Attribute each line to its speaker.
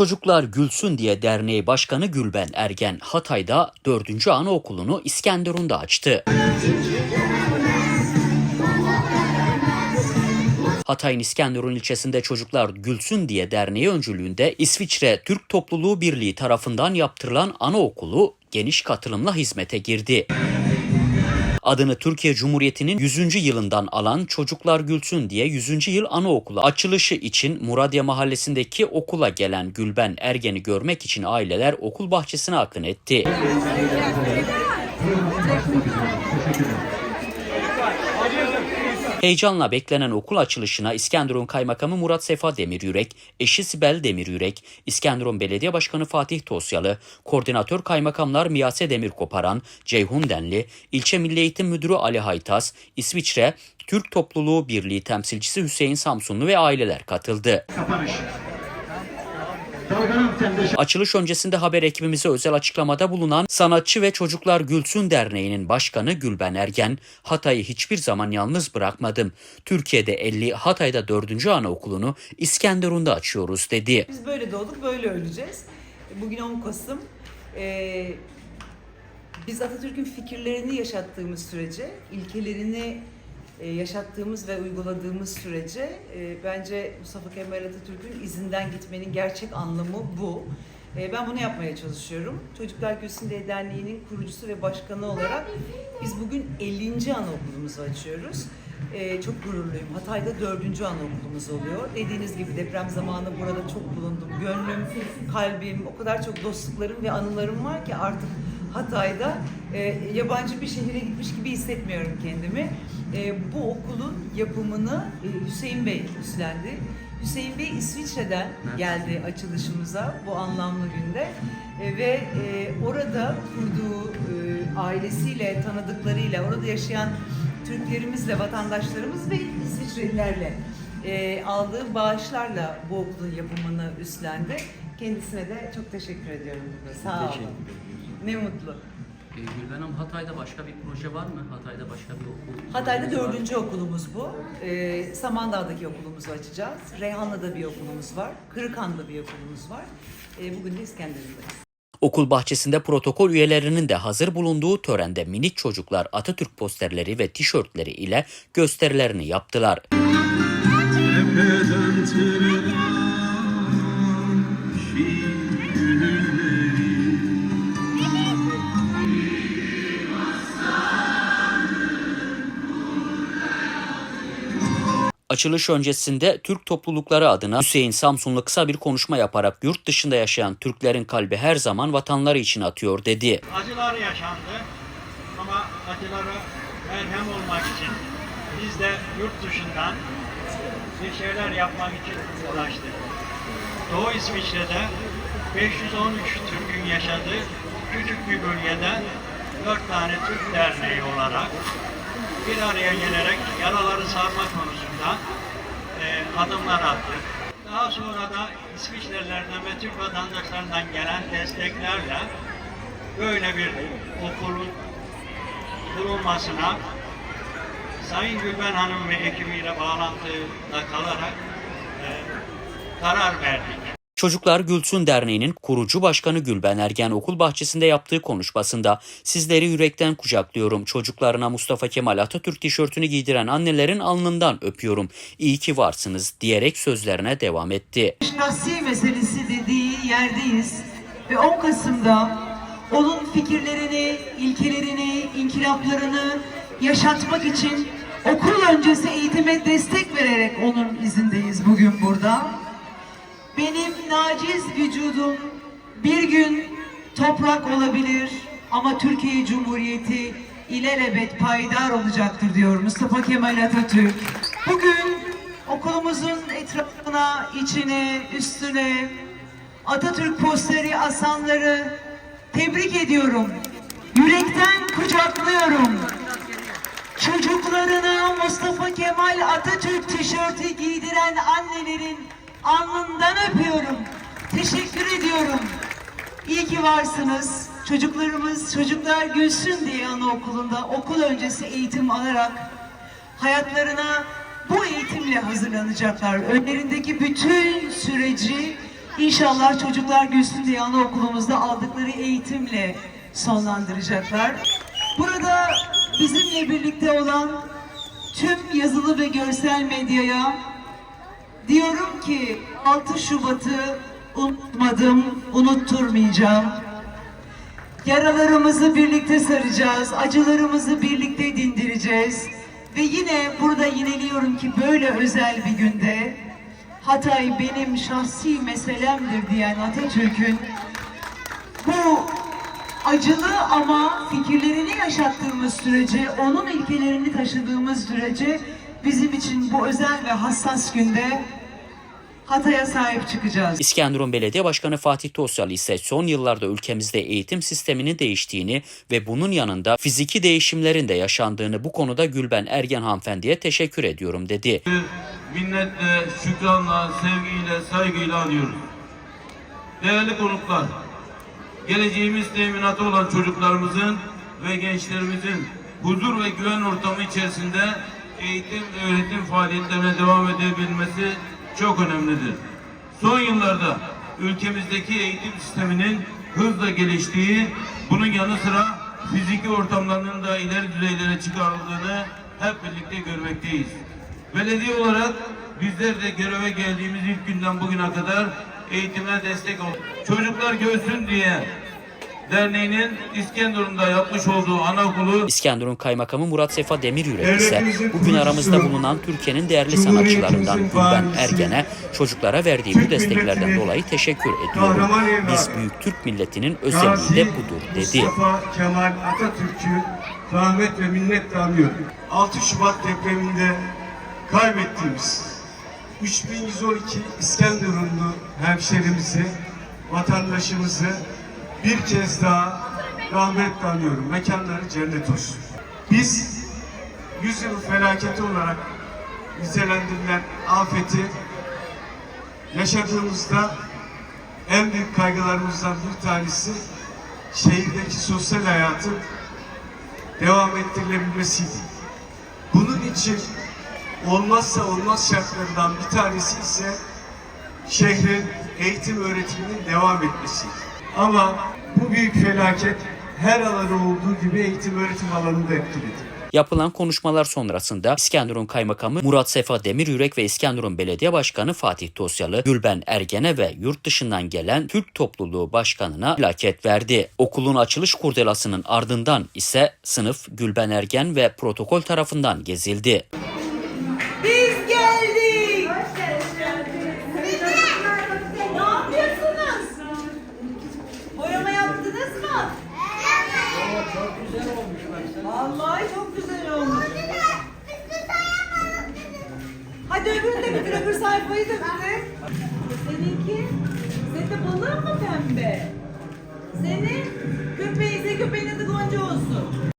Speaker 1: Çocuklar Gülsün diye derneği başkanı Gülben Ergen Hatay'da 4. Anaokulu'nu İskenderun'da açtı. Hatay'ın İskenderun ilçesinde Çocuklar Gülsün diye derneği öncülüğünde İsviçre Türk Topluluğu Birliği tarafından yaptırılan anaokulu geniş katılımla hizmete girdi. Adını Türkiye Cumhuriyeti'nin 100. yılından alan Çocuklar Gülsün diye 100. yıl anaokulu açılışı için Muradiye Mahallesi'ndeki okula gelen Gülben Ergen'i görmek için aileler okul bahçesine akın etti. Heyecanla beklenen okul açılışına İskenderun Kaymakamı Murat Sefa Demiryürek, eşi Sibel Demiryürek, İskenderun Belediye Başkanı Fatih Tosyalı, koordinatör kaymakamlar Miyase Demirkoparan, Ceyhun Denli, ilçe Milli Eğitim Müdürü Ali Haytas, İsviçre Türk Topluluğu Birliği temsilcisi Hüseyin Samsunlu ve aileler katıldı.
Speaker 2: Kapanış.
Speaker 1: Açılış öncesinde haber ekibimize özel açıklamada bulunan Sanatçı ve Çocuklar Gülsün Derneği'nin başkanı Gülben Ergen, Hatay'ı hiçbir zaman yalnız bırakmadım. Türkiye'de 50, Hatay'da 4. anaokulunu İskenderun'da açıyoruz dedi.
Speaker 3: Biz böyle doğduk, böyle öleceğiz. Bugün 10 Kasım. Ee, biz Atatürk'ün fikirlerini yaşattığımız sürece, ilkelerini yaşattığımız ve uyguladığımız sürece e, bence Mustafa Kemal Atatürk'ün izinden gitmenin gerçek anlamı bu. E, ben bunu yapmaya çalışıyorum. Çocuklar Gülsün Diye Derneği'nin kurucusu ve başkanı olarak biz bugün 50. anaokulumuzu açıyoruz. E, çok gururluyum. Hatay'da 4. anaokulumuz oluyor. Dediğiniz gibi deprem zamanı burada çok bulundum. Gönlüm, kalbim, o kadar çok dostluklarım ve anılarım var ki artık Hatay'da e, yabancı bir şehire gitmiş gibi hissetmiyorum kendimi. E, bu okulun yapımını e, Hüseyin Bey üstlendi. Hüseyin Bey İsviçre'den geldi açılışımıza bu anlamlı günde E, ve e, orada kurduğu e, ailesiyle, tanıdıklarıyla, orada yaşayan Türklerimizle, vatandaşlarımız ve İsviçrelilerle e, aldığı bağışlarla bu okulun yapımını üstlendi. Kendisine de çok teşekkür ediyorum. Sağ olun. Ne mutlu.
Speaker 1: Ee, Gülben Hanım Hatay'da başka bir proje var mı? Hatay'da başka bir okul?
Speaker 3: Hatay'da dördüncü okulumuz bu. Ee, Samandağ'daki okulumuzu açacağız. Reyhanlı'da bir okulumuz var. Kırıkhan'da bir okulumuz var. Ee, bugün de İskenderun'dayız.
Speaker 1: Okul bahçesinde protokol üyelerinin de hazır bulunduğu törende minik çocuklar Atatürk posterleri ve tişörtleri ile gösterilerini yaptılar. Açılış öncesinde Türk toplulukları adına Hüseyin Samsunlu kısa bir konuşma yaparak yurt dışında yaşayan Türklerin kalbi her zaman vatanları için atıyor dedi.
Speaker 4: acılar yaşandı ama acılara merhem olmak için biz de yurt dışından bir şeyler yapmak için uğraştık. Doğu İsviçre'de 513 Türk'ün yaşadığı küçük bir bölgede 4 tane Türk derneği olarak bir araya gelerek yaraları sarma konusunda e, adımlar attık. Daha sonra da İsviçrelilerden ve Türk vatandaşlarından gelen desteklerle böyle bir okulun kurulmasına Sayın Gülben Hanım ve ekibiyle bağlantıda kalarak e, karar verdik.
Speaker 1: Çocuklar Gülsün Derneği'nin kurucu başkanı Gülben Ergen okul bahçesinde yaptığı konuşmasında sizleri yürekten kucaklıyorum. Çocuklarına Mustafa Kemal Atatürk tişörtünü giydiren annelerin alnından öpüyorum. İyi ki varsınız diyerek sözlerine devam etti.
Speaker 5: şahsi meselesi dediği yerdeyiz ve 10 Kasım'da onun fikirlerini, ilkelerini, inkılaplarını yaşatmak için okul öncesi eğitime destek vererek onun izindeyiz bugün burada. Benim naciz vücudum bir gün toprak olabilir ama Türkiye Cumhuriyeti ilelebet payidar olacaktır diyor Mustafa Kemal Atatürk. Bugün okulumuzun etrafına, içine, üstüne Atatürk posteri asanları tebrik ediyorum. Yürekten kucaklıyorum. Çocuklarına Mustafa Kemal Atatürk tişörtü giydiren annelerin alnından öpüyorum. Teşekkür ediyorum. İyi ki varsınız. Çocuklarımız Çocuklar Gülsün diye anaokulunda okul öncesi eğitim alarak hayatlarına bu eğitimle hazırlanacaklar. Önlerindeki bütün süreci İnşallah çocuklar Gülsün diye anaokulumuzda aldıkları eğitimle sonlandıracaklar. Burada bizimle birlikte olan tüm yazılı ve görsel medyaya diyorum ki 6 Şubat'ı unutmadım, unutturmayacağım. Yaralarımızı birlikte saracağız, acılarımızı birlikte dindireceğiz. Ve yine burada yineliyorum ki böyle özel bir günde Hatay benim şahsi meselemdir diyen Atatürk'ün bu acılı ama fikirlerini yaşattığımız sürece, onun ilkelerini taşıdığımız sürece bizim için bu özel ve hassas günde Hatay'a sahip çıkacağız.
Speaker 1: İskenderun Belediye Başkanı Fatih Tosyalı ise son yıllarda ülkemizde eğitim sisteminin değiştiğini ve bunun yanında fiziki değişimlerin de yaşandığını bu konuda Gülben Ergen hanımefendiye teşekkür ediyorum dedi.
Speaker 6: minnetle, şükranla, sevgiyle, saygıyla anıyoruz. Değerli konuklar, geleceğimiz teminatı olan çocuklarımızın ve gençlerimizin huzur ve güven ortamı içerisinde eğitim öğretim faaliyetlerine devam edebilmesi çok önemlidir. Son yıllarda ülkemizdeki eğitim sisteminin hızla geliştiği, bunun yanı sıra fiziki ortamlarının da ileri düzeylere çıkarıldığını hep birlikte görmekteyiz. Belediye olarak bizler de göreve geldiğimiz ilk günden bugüne kadar eğitime destek olduk. Çocuklar görsün diye derneğinin İskenderun'da yapmış olduğu anaokulu
Speaker 1: İskenderun Kaymakamı Murat Sefa Demiryürek ise bugün aramızda bulunan Türkiye'nin değerli sanatçılarından Gülben Ergen'e çocuklara verdiği bu desteklerden dolayı teşekkür ediyorum. Biz büyük Türk milletinin özelliği de budur dedi.
Speaker 2: Mustafa Kemal Atatürk'ü rahmet ve minnetle anıyorum. 6 Şubat depreminde kaybettiğimiz 3112 İskenderunlu hemşerimizi, vatandaşımızı bir kez daha rahmetle anıyorum. Mekanları cennet olsun. Biz 100 yıl felaketi olarak nitelendirilen afeti yaşadığımızda en büyük kaygılarımızdan bir tanesi şehirdeki sosyal hayatın devam ettirilebilmesiydi. Bunun için olmazsa olmaz şartlarından bir tanesi ise şehrin eğitim öğretiminin devam etmesiydi. Ama bu büyük felaket her alanda olduğu gibi eğitim öğretim alanında etkiledi.
Speaker 1: Yapılan konuşmalar sonrasında İskenderun Kaymakamı Murat Sefa Demiryürek ve İskenderun Belediye Başkanı Fatih Tosyalı, Gülben Ergen'e ve yurt dışından gelen Türk Topluluğu Başkanı'na plaket verdi. Okulun açılış kurdelasının ardından ise sınıf Gülben Ergen ve protokol tarafından gezildi.
Speaker 5: Da bitir. Seninki? Senin de balığın mı pembe? Senin? Köpeğin, senin köpeğin adı Gonca olsun.